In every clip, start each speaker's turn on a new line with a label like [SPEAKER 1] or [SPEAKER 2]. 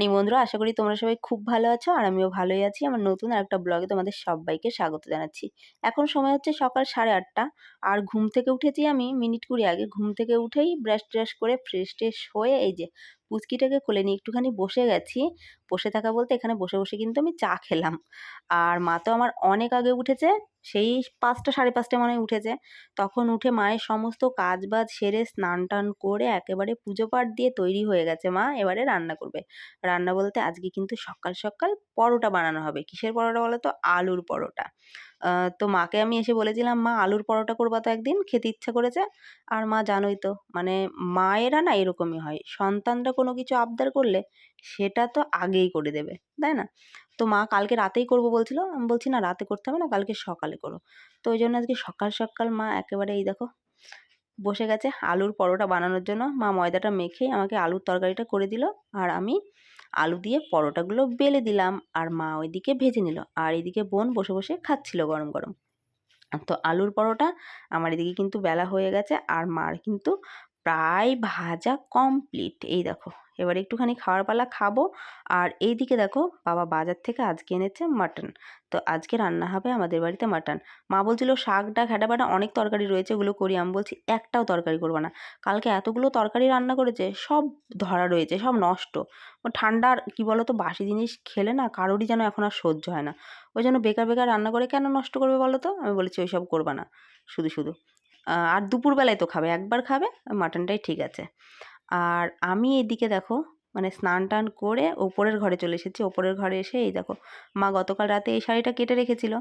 [SPEAKER 1] Morning বন্ধুরা, আশা করি তোমরা সবাই খুব ভালো আছো আর আমিও ভালোই আছি। আমার নতুন আর একটা ব্লগে তোমাদের সবাইকে স্বাগত জানাচ্ছি। এখন সময় হচ্ছে সকাল সাড়ে আটটা। আর ঘুম থেকে উঠেছি আমি মিনিট কুড়ি আগে। ঘুম থেকে উঠেই ব্রাশ ট্রাশ করে ফ্রেশ ট্রেশ হয়ে এই যে পুচকিটাকে কোলে নিয়ে একটুখানি বসে গেছি। বসে থাকা বলতে এখানে বসে বসে কিন্তু আমি চা খেলাম। আর মা তো আমার অনেক আগে উঠেছে, সেই পাঁচটা সাড়ে পাঁচটা মনে উঠেছে। তখন উঠে মায়ের সমস্ত কাজ বাজ সেরে স্নান টান করে একেবারে পুজো পাঠ দিয়ে তৈরি হয়ে গেছে মা, এবারে রান্না করবে। রান্না বলতে আজকে কিন্তু সকাল সকাল পরোটা বানানো হবে। কিসের পরোটা বলো তো আলুর পরোটা। তো মাকে আমি এসে বলেছিলাম, মা, আলুর পরোটা করবা তো একদিন, খেতে ইচ্ছা করেছে। আর মা জানোই তো মানে মায়েরা না এরকমই হয়। সন্তানরা কোনো কিছু আবদার করলে সেটা তো আগেই করে দেবে, তাই না? তো মা কালকে রাতেই করব বলছিল। আমি বলছি, না, রাতে করতে হবে না, কালকে সকালে করো। তো ওই জন্য আজকে সকাল সকাল মা একেবারে এই দেখো, বসে গেছে আলুর পরোটা বানানোর জন্য। মা ময়দাটা মেখেই আমাকে আলুর তরকারিটা করে দিল। আর আমি আলু দিয়ে পরোটাগুলো বেলে দিলাম আর মা ওইদিকে ভেজে নিল। আর এদিকে বোন বসে বসে খাচ্ছিল গরম গরম। তো আলুর পরোটা আমার এদিকে কিন্তু বেলা হয়ে গেছে আর মার কিন্তু প্রায় ভাজা কমপ্লিট এই দেখো, এবার একটুখানি খাওয়ার পালা খাব। আর এই দিকে দেখো, বাবা বাজার থেকে আজকে এনেছে মাটন তো আজকে রান্না হবে আমাদের বাড়িতে মাটন মা বলছিল, শাক, ডাক হ্যাডা বাটা অনেক তরকারি রয়েছে ওগুলো করি। আমি বলছি, একটাও তরকারি করব না। কালকে এতগুলো তরকারি রান্না করেছে, সব ধরা রয়েছে, সব নষ্ট। ঠান্ডার কি বলো তো বাসি জিনিস খেলে না কারোরই যেন এখন আর সহ্য হয় না। ওই জন্য বেকার বেকার রান্না করে কেন নষ্ট করবে বলো তো আমি বলেছি, ওইসব করবা না। শুধু শুধু। আর দুপুরবেলায় তো খাবে, একবার খাবে, মাটনটাই ঠিক আছে। আর আমি এদিকে দেখো মানে স্নান টান করে ওপরের ঘরে চলে এসেছি। ওপরের ঘরে এসে এই দেখো, মা গতকাল রাতে এই শাড়িটা কেটে রেখেছিল।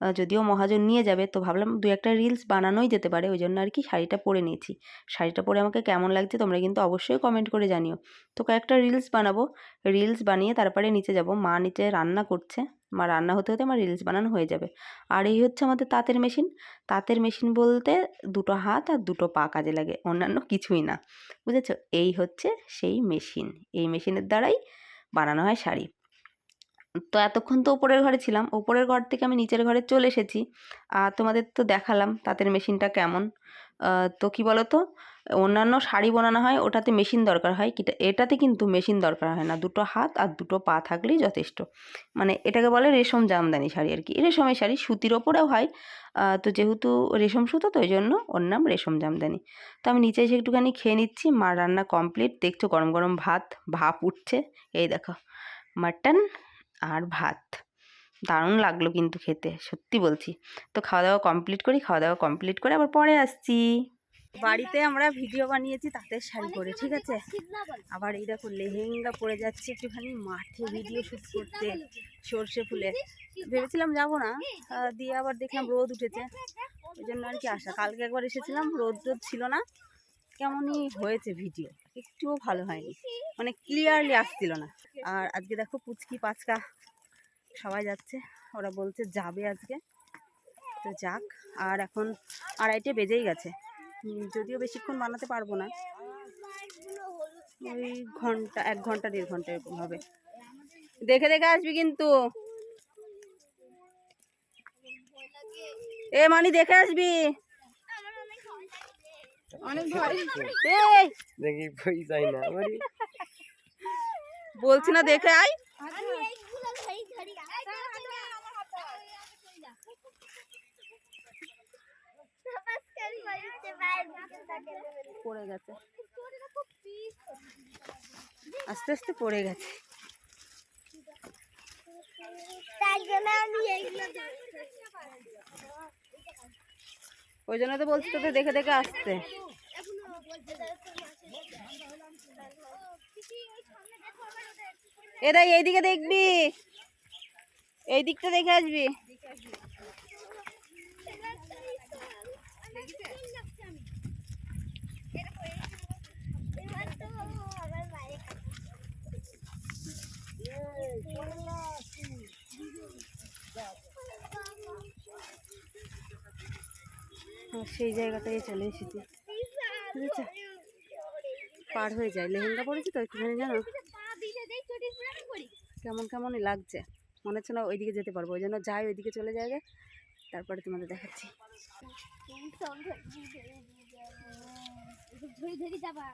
[SPEAKER 1] যদিও মহাজন নিয়ে যাবে, তো ভাবলাম দু একটা রিলস বানানোই যেতে পারে, ওই জন্য আর কি শাড়িটা পরে নিয়েছি। শাড়িটা পরে আমাকে কেমন লাগছে তোমরা কিন্তু অবশ্যই কমেন্ট করে জানিও। তো কয়েকটা রিলস বানাবো। রিলস বানিয়ে তারপরে নিচে যাব। মা নিচে রান্না করছে। মা রান্না হতে হতে আমার রিলস বানানো হয়ে যাবে। আর এই হচ্ছে আমাদের তাঁতের মেশিন তাঁতের মেশিন বলতে দুটো হাত আর দুটো পা কাজে লাগে, অন্যান্য কিছুই না। বুঝেছ? এই হচ্ছে সেই মেশিন এই মেশিনের দ্বারাই বানানো হয় শাড়ি। তো এতক্ষণ তো ওপরের ঘরে ছিলাম। ওপরের ঘর থেকে আমি নিচের ঘরে চলে এসেছি। আর তোমাদের তো দেখালাম তাঁতের মেশিনটা কেমন। তো কি বলো তো অন্যান্য শাড়ি বানানো হয়, ওটাতে মেশিন দরকার হয়। এটাতে কিন্তু মেশিন দরকার হয় না। দুটো হাত আর দুটো পা থাকলেই যথেষ্ট। মানে এটাকে বলে রেশম জামদানি শাড়ি আর কি। রেশমের শাড়ি। সুতির ওপরেও হয়। তো যেহেতু রেশম সুতো, তো ওই জন্য ওর নাম রেশম জামদানি। তো আমি নিচে এসে একটুখানি খেয়ে নিচ্ছি। মা রান্না কমপ্লিট। দেখছ গরম গরম ভাত। ভাপ উঠছে। এই দেখো। মাটন আর ভাত। দারুণ লাগল কিন্তু খেতে, সত্যি বলছি। তো খাওয়া দাওয়া কমপ্লিট করি খাওয়া দাওয়া কমপ্লিট করে আবার পরে আসছি। বাড়িতে আমরা ভিডিও বানিয়েছি তাতে শাড়ি পরে, ঠিক আছে? আবার এই দেখো লেহেঙ্গা পরে যাচ্ছি একটুখানি, মাঠে ভিডিও শ্যুট করতে, সর্ষে ফুলে। ভেবেছিলাম যাব না দিয়ে আবার দেখলাম রোদ উঠেছে। ওই জন্য আর কি আসা কালকে একবার এসেছিলাম, রোদ রোদ ছিল না। কেমনই হয়েছে ভিডিও একটুও ভালো হয়নি। মানে ক্লিয়ারলি আসছিল না। আর আজকে দেখো পুচকি পাচকা সবাই যাচ্ছে। ওরা বলছে যাবে আজকে। তো যাক আর এখন আড়াইটে বেজেই গেছে। যদিও বেশিক্ষণ বানাতে পারব না। ওই ঘণ্টা এক ঘণ্টা দেড় ঘণ্টা এরকম হবে। দেখে দেখে আসবি কিন্তু। এ মানি দেখে আসবি। অনেক ভয়।
[SPEAKER 2] দেখি যায় না।
[SPEAKER 1] বলছি না দেখে আয়। পড়ে গেছে। আস্তে আস্তে পড়ে গেছে। ওই জন্য তো বলছি তোদের দেখে দেখে আসতে। এদাই, এইদিকে দেখবি। এই দিকটা দেখে আসবি। আর সেই জায়গাটায় চলে এসেছি। বুঝেছ পার হয়ে যায়। লেহেঙ্গা পরেছি তো একটুখানি, জানো? কেমন কেমনই লাগছে। মনে হচ্ছে না ওইদিকে যেতে পারব ওই জন্য যাই ওইদিকে চলে যাবে তারপরে তোমাদের দেখাচ্ছি।
[SPEAKER 3] ধরে ধরে যাবা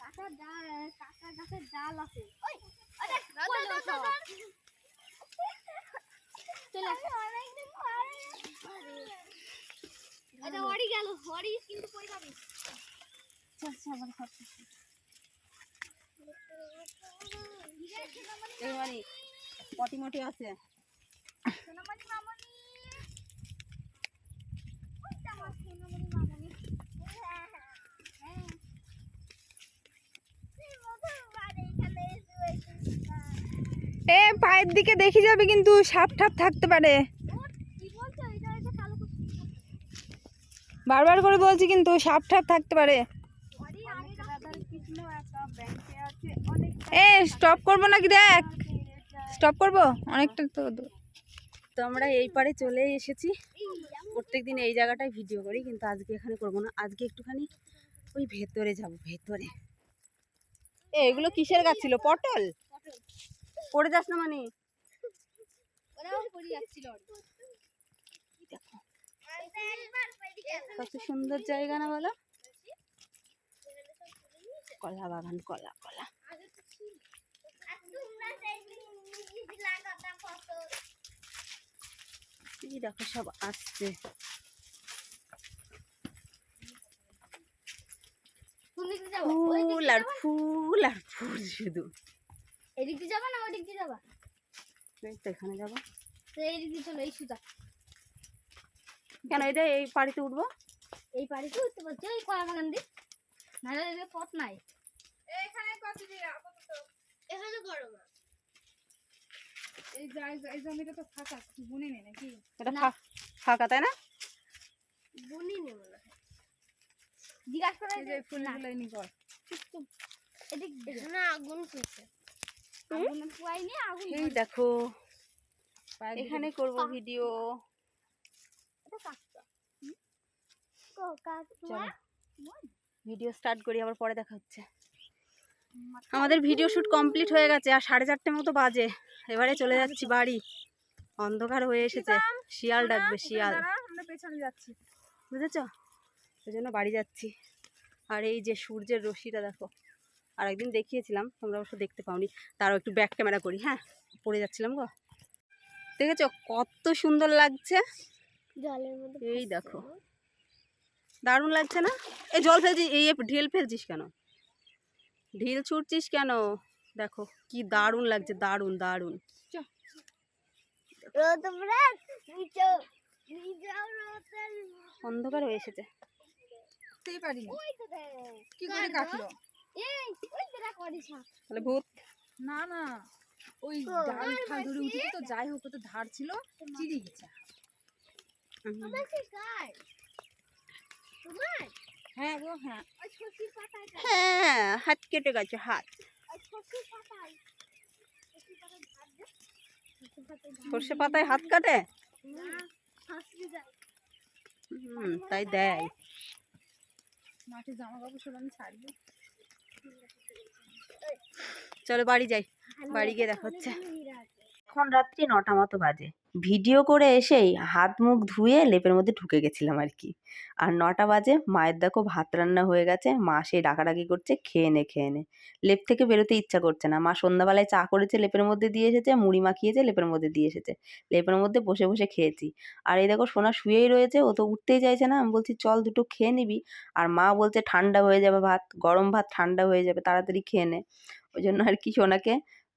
[SPEAKER 3] কাকা ডাল কাকা গাছের ডাল আছে ওই ওই এটা ওরই গেল ওরই কিন্তু কই যাবি
[SPEAKER 1] এই মানে মটি আছে
[SPEAKER 4] এ পায়ের দিকে দেখি যাবে কিন্তু সাপ ঠাপ থাকতে পারে। বারবার করে বলছি কিন্তু সাপ ঠাপ থাকতে পারে
[SPEAKER 3] ওরই আগে
[SPEAKER 4] এ স্টপ করব নাকি দেখ? স্টপ করব? অনেকটা তো দূর।
[SPEAKER 1] তো আমরা এই পারে চলে এসেছি। প্রত্যেকদিন এই জায়গাটায় ভিডিও করি কিন্তু আজকে এখানে করব না। আজকে একটুখানি ওই ভেতরে যাব ভেতরে। এ এগুলো কিসের গাছ ছিল? পটল? পড়ে যাস না মানে?
[SPEAKER 3] ওরাও পড়ে যাচ্ছিল।
[SPEAKER 1] দেখো কত সুন্দর জায়গা না বলো? কলা বাগান কলা কলা। দেখো সব আসছে। ফুল আর ফুল আর ফুল শুধু।
[SPEAKER 3] এদিক দিয়ে যাবা না ওদিক দিয়ে যাবা
[SPEAKER 1] তো এখানে যাব।
[SPEAKER 3] তো এইদিক দিয়ে চলো এই সুতা।
[SPEAKER 1] কেন এটা এই পাড়িতে উঠবো?
[SPEAKER 3] এই বাড়িতে উঠতে পারছি ওই কলা বাগান দিয়ে। নাহলে পথ নাই। এখানে করো না।
[SPEAKER 4] এই এই জমিটা তো ফাঁকা বুনে নেই নাকি?
[SPEAKER 1] এটা ফাঁকা তাই না?
[SPEAKER 3] বুনি নি মনে হয়। জিজ্ঞাসা করে
[SPEAKER 4] যে ফুলগুলো নি। কর।
[SPEAKER 3] এদিক না আগুন ফুটছে। আগুন পুয়াইনি আগুন
[SPEAKER 1] এই দেখো এখানে করব ভিডিও।
[SPEAKER 3] এটা কাকটা কাকটা
[SPEAKER 1] ভিডিও স্টার্ট করি আবার পরে দেখা হচ্ছে। আমাদের ভিডিও শুট কমপ্লিট হয়ে গেছে আর সাড়ে চারটে মতো বাজে। এবারে চলে যাচ্ছি বাড়ি। অন্ধকার হয়ে এসেছে। শিয়াল ডাকবে শিয়াল। বুঝেছ? ওই জন্য বাড়ি যাচ্ছি। আর এই যে সূর্যের রশ্মিটা দেখো। আর একদিন দেখিয়েছিলাম তোমরা অবশ্য দেখতে পাওনি। তারও একটু ব্যাক ক্যামেরা করি হ্যাঁ? পড়ে যাচ্ছিলাম গো। দেখেছ? কত সুন্দর লাগছে। এই দেখো। দারুণ লাগছে না? এই জল ফেলছিস এই ঢেল ফেলছিস কেন? ঢিল ছুটছিস কেন? দেখো কি দারুণ লাগছে দারুণ দারুণ। অন্ধকার হয়ে এসেছে।
[SPEAKER 4] বুঝতেই পারিনি।
[SPEAKER 3] ওই তো দেখ।
[SPEAKER 4] কি করে কাটলো?
[SPEAKER 1] তাহলে ভূত।
[SPEAKER 4] না না ওই
[SPEAKER 3] তো,
[SPEAKER 4] ডাল ফাল ধরে উঠেছে তো যাই হোক তো ধার ছিল চিড়ে গেছে
[SPEAKER 3] তোমার?
[SPEAKER 4] হ্যাঁ গো হ্যাঁ?
[SPEAKER 1] হ্যাঁ হাত কেটে গেছে হাত। সর্ষে পাতায়। হাত কাটে? হুম তাই দেয়।
[SPEAKER 4] মাঠে জামা কাপড় সব আমি ছাড়বো।
[SPEAKER 1] চলো বাড়ি যাই। বাড়ি গিয়ে দেখা হচ্ছে। এখন রাত্রি নটা মতো বাজে। ভিডিও করে এসেই হাত মুখ ধুয়ে লেপের মধ্যে ঢুকে গেছিলাম আর কি। আর নটা বাজে, মায়ের দেখো ভাত রান্না হয়ে গেছে, মা সেই ডাকাডাকি করছে খেয়ে নে খেয়ে নে। লেপ থেকে বেরোতে ইচ্ছা করছে না। মা সন্ধ্যাবেলায় চা করেছে, লেপের মধ্যে দিয়ে এসেছে, মুড়ি মাখিয়েছে, লেপের মধ্যে দিয়ে এসেছে। লেপের মধ্যে বসে বসে খেয়েছি। আর এই দেখো সোনা শুয়েই রয়েছে, ও তো উঠতেই চাইছে না। আমি বলছি, চল দুটো খেয়ে নিবি। আর মা বলছে, ঠান্ডা হয়ে যাবে ভাত, গরম ভাত ঠান্ডা হয়ে যাবে, তাড়াতাড়ি খেয়ে নে। ওই জন্য আর কি সোনাকে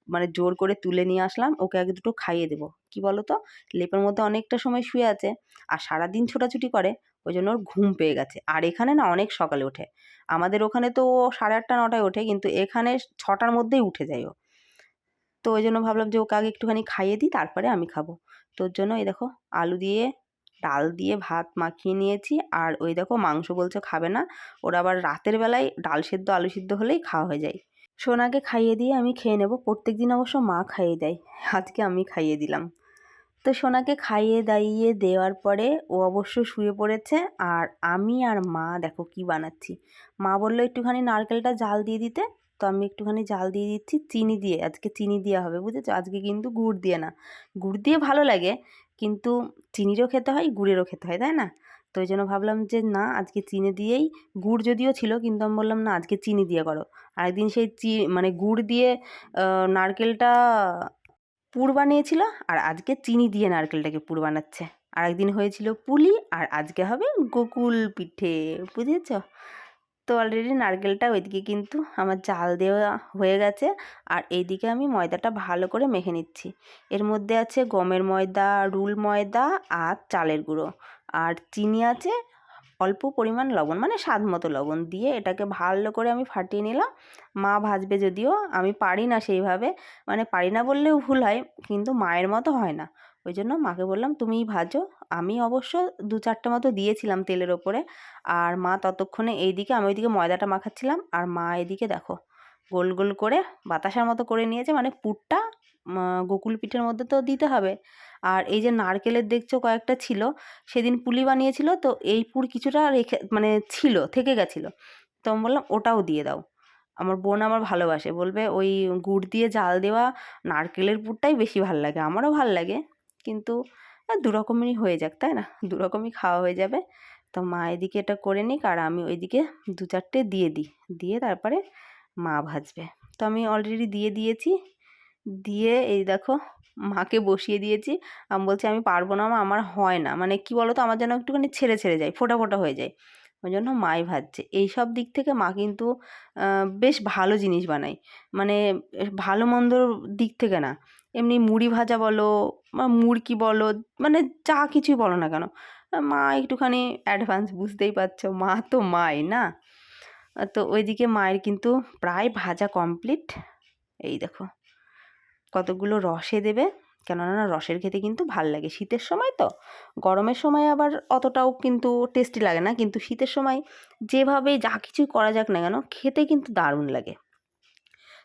[SPEAKER 1] মানে জোর করে তুলে নিয়ে আসলাম, ওকে আগে দুটো খাইয়ে দেবো। কি বলো তো লেপের মধ্যে অনেকটা সময় শুয়ে আছে আর সারাদিন ছোটাছুটি করে, ওই জন্য ওর ঘুম পেয়ে গেছে। আর এখানে না অনেক সকালে ওঠে। আমাদের ওখানে তো ও সাড়ে আটটা, নটায় ওঠে, কিন্তু এখানে ছটার মধ্যেই উঠে যায় ও। তো ওই জন্য ভাবলাম যে ওকে আগে একটুখানি খাইয়ে দিই, তারপরে আমি খাব। তোর জন্য এই দেখো আলু দিয়ে, ডাল দিয়ে ভাত মাখিয়ে নিয়েছি। আর ওই দেখো মাংস বলছে খাবে না। ওরা আবার রাতের বেলায় ডাল সেদ্ধ, আলু সিদ্ধ হলেই খাওয়া হয়ে যায়। সোনাকে খাইয়ে দিয়ে আমি খেয়ে নেব। প্রত্যেক দিন অবশ্য মা খাইয়ে দেয়। আজকে আমি খাইয়ে দিলাম। তো সোনাকে খাইয়ে দাইয়ে দেওয়ার পরে ও অবশ্য শুয়ে পড়েছে আর আমি আর মা, দেখো কি বানাচ্ছি। মা বলল, একটুখানি নারকেলটা জাল দিয়ে দিতে। তো আমি একটুখানি জাল দিয়ে দিচ্ছি, চিনি দিয়ে। আজকে চিনি দেওয়া হবে, বুঝেছ? আজকে কিন্তু গুড় দিয়ে না। গুড় দিয়ে ভালো লাগে কিন্তু চিনিরও খেতে হয়, গুড়েরও খেতে হয়, তাই না? তো ওই জন্য ভাবলাম যে না, আজকে চিনি দিয়েই, গুড় যদিও ছিল কিন্তু আমি বললাম না, আজকে চিনি দিয়ে করো। আরেকদিন সেই চি মানে গুড় দিয়ে নারকেলটা পুর বানিয়েছিল আর আজকে চিনি দিয়ে নারকেলটাকে পুর বানাচ্ছে। আর একদিন হয়েছিল পুলি আর আজকে হবে গোকুল পিঠে, বুঝেছ? তো অলরেডি নারকেলটা ওইদিকে কিন্তু আমার জাল দেওয়া হয়ে গেছে। আর এইদিকে আমি ময়দাটা ভালো করে মেখে নিচ্ছি। এর মধ্যে আছে গমের ময়দা, রুল ময়দা আর চালের গুঁড়ো। আর চিনি আছে অল্প পরিমাণ লবণ মানে স্বাদ মতো লবণ দিয়ে এটাকে ভালো করে আমি ফাটিয়ে নিলাম। মা ভাজবে যদিও, আমি পারি না সেইভাবে। মানে পারি না বললেও ভুল হয়, কিন্তু মায়ের মতো হয় না। ওই জন্য মাকে বললাম, তুমিই ভাজো। আমি অবশ্য দু চারটে মতো দিয়েছিলাম তেলের ওপরে। আর মা ততক্ষণে এইদিকে, আমি ওইদিকে ময়দাটা মাখাচ্ছিলাম। আর মা এদিকে দেখো, গোল গোল করে বাতাসার মতো করে নিয়েছে। মানে পুরটা গোকুল পিঠের মধ্যে তো দিতে হবে। আর এই যে নারকেলের দেখছ কয়েকটা ছিল, সেদিন পুলি বানিয়েছিল, তো এই পুর কিছুটা রেখে মানে ছিল, থেকে গেছিল। তো আমি বললাম, ওটাও দিয়ে দাও। আমার বোন আমার ভালোবাসে। বলবে, ওই গুড় দিয়ে জাল দেওয়া নারকেলের পুরটাই বেশি ভালো লাগে। আমারও ভালো লাগে। কিন্তু আহ, দু রকমেরই হয়ে যাক তাই না? দু রকমই খাওয়া হয়ে যাবে। তো মা এদিকে এটা করে নিক আর আমি ওইদিকে দু চারটে দিয়ে দিই। দিয়ে তারপরে মা ভাজবে। তো আমি অলরেডি দিয়ে দিয়েছি। দিয়ে এই দেখো মাকে বসিয়ে দিয়েছি। আমি বলছি আমি পারব না আমার হয় না। মানে কি বলো তো আমার যেন একটুখানি ছেড়ে ছেড়ে যায় ফোটা ফোটা হয়ে যায়। ওই জন্য মাই ভাজছে। এই সব দিক থেকে মা কিন্তু বেশ ভালো জিনিস বানায়। মানে ভালো মন্দর দিক থেকে না। এমনি মুড়ি ভাজা বলো বা মুড়কি বলো মানে যা কিছুই বলো না কেন। মা একটুখানি অ্যাডভান্স বুঝতেই পারছ, মা তো মাই না? তো ওইদিকে মায়ের কিন্তু প্রায় ভাজা কমপ্লিট এই দেখো, কতগুলো রসে দেবে। কেননা না রসের খেতে কিন্তু ভালো লাগে শীতের সময় তো। গরমের সময় আবার অতটাও কিন্তু টেস্টি লাগে না। কিন্তু শীতের সময় যেভাবে যা কিছুই করা যাক না কেন, খেতে কিন্তু দারুণ লাগে।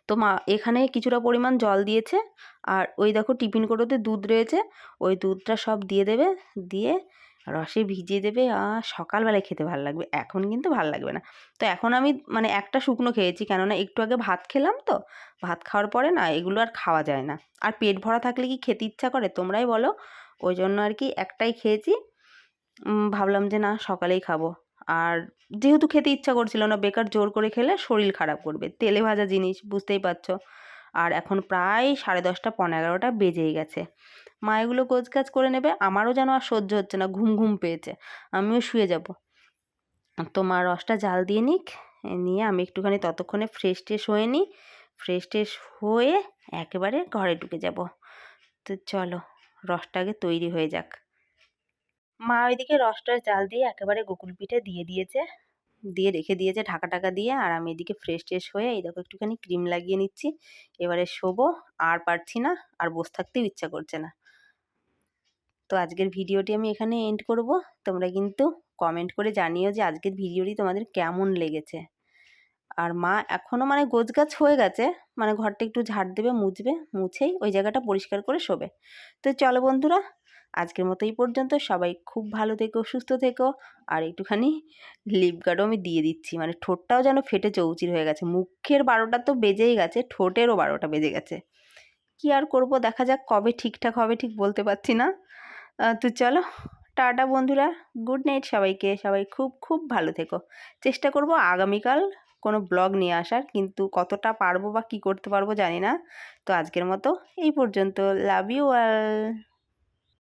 [SPEAKER 1] তো মা, এখানে কিছুটা পরিমাণ জল দিয়েছে। আর ওই দেখো টিফিন কোটোতে দুধ রয়েছে। ওই দুধটা সব দিয়ে দেবে। দিয়ে রসে ভিজিয়ে দেবে। আর সকালবেলায় খেতে ভালো লাগবে। এখন কিন্তু ভালো লাগবে না। তো এখন আমি মানে একটা শুকনো খেয়েছি। কেননা একটু আগে ভাত খেলাম তো। ভাত খাওয়ার পরে না এগুলো আর খাওয়া যায় না। আর পেট ভরা থাকলে কি খেতে ইচ্ছা করে? তোমরাই বলো। ওই জন্য আর কি একটাই খেয়েছি। ভাবলাম যে না, সকালেই খাব। আর যেহেতু খেতে ইচ্ছা করছিল না, বেকার জোর করে খেলে শরীর খারাপ করবে। তেলে ভাজা জিনিস, বুঝতেই পারছ। আর এখন প্রায় সাড়ে দশটা পনেরো এগারোটা বেজেই গেছে। মা এগুলো গোছগাছ করে নেবে, আমারও যেন আর সহ্য হচ্ছে না, ঘুম ঘুম পেয়েছে। আমিও শুয়ে যাব। তো রসটা জাল দিয়ে নিক, নিয়ে আমি একটুখানি ততক্ষণে ফ্রেশ ট্রেশ হয়ে নিই। ফ্রেশ ট্রেশ হয়ে একেবারে ঘরে ঢুকে যাব। তো চলো, রসটা আগে তৈরি হয়ে যাক। মা ওইদিকে রসটা জাল দিয়ে একেবারে গোকুল পিঠে দিয়ে দিয়েছে। দিয়ে রেখে দিয়েছে ঢাকা টাকা দিয়ে। আর আমি এদিকে ফ্রেশ ট্রেশ হয়ে এই দেখো একটুখানি ক্রিম লাগিয়ে নিচ্ছি। এবারে শোবো, আর পারছি না, আর বসে থাকতেও ইচ্ছা করছে না। তো আজকের ভিডিওটি আমি এখানে এন্ড করব। তোমরা কিন্তু কমেন্ট করে জানিও যে আজকের ভিডিওটি তোমাদের কেমন লেগেছে। আর মা এখনও মানে গোছগাছ হয়ে গেছে মানে ঘরটা একটু ঝাড় দেবে, মুছবে, মুছেই ওই জায়গাটা পরিষ্কার করে শোবে। তো চলো বন্ধুরা আজকের মতো এই পর্যন্ত। সবাই খুব ভালো থেকো, সুস্থ থেকো। আর একটুখানি লিপ গার্ডও আমি দিয়ে দিচ্ছি। মানে ঠোঁটটাও যেন ফেটে চৌচির হয়ে গেছে। মুখের বারোটা তো বেজেই গেছে, ঠোঁটেরও বারোটা বেজে গেছে। কি আর করব? দেখা যাক কবে ঠিকঠাক হবে, ঠিক বলতে পারছি না। তো চলো, টাটা বন্ধুরা। গুড নাইট সবাইকে। সবাই খুব খুব ভালো থেকো। চেষ্টা করব আগামীকাল কোনো ব্লগ নিয়ে আসার, কিন্তু কতটা পারব বা কী করতে পারব জানি না। তো আজকের মতো এই পর্যন্ত। Love you all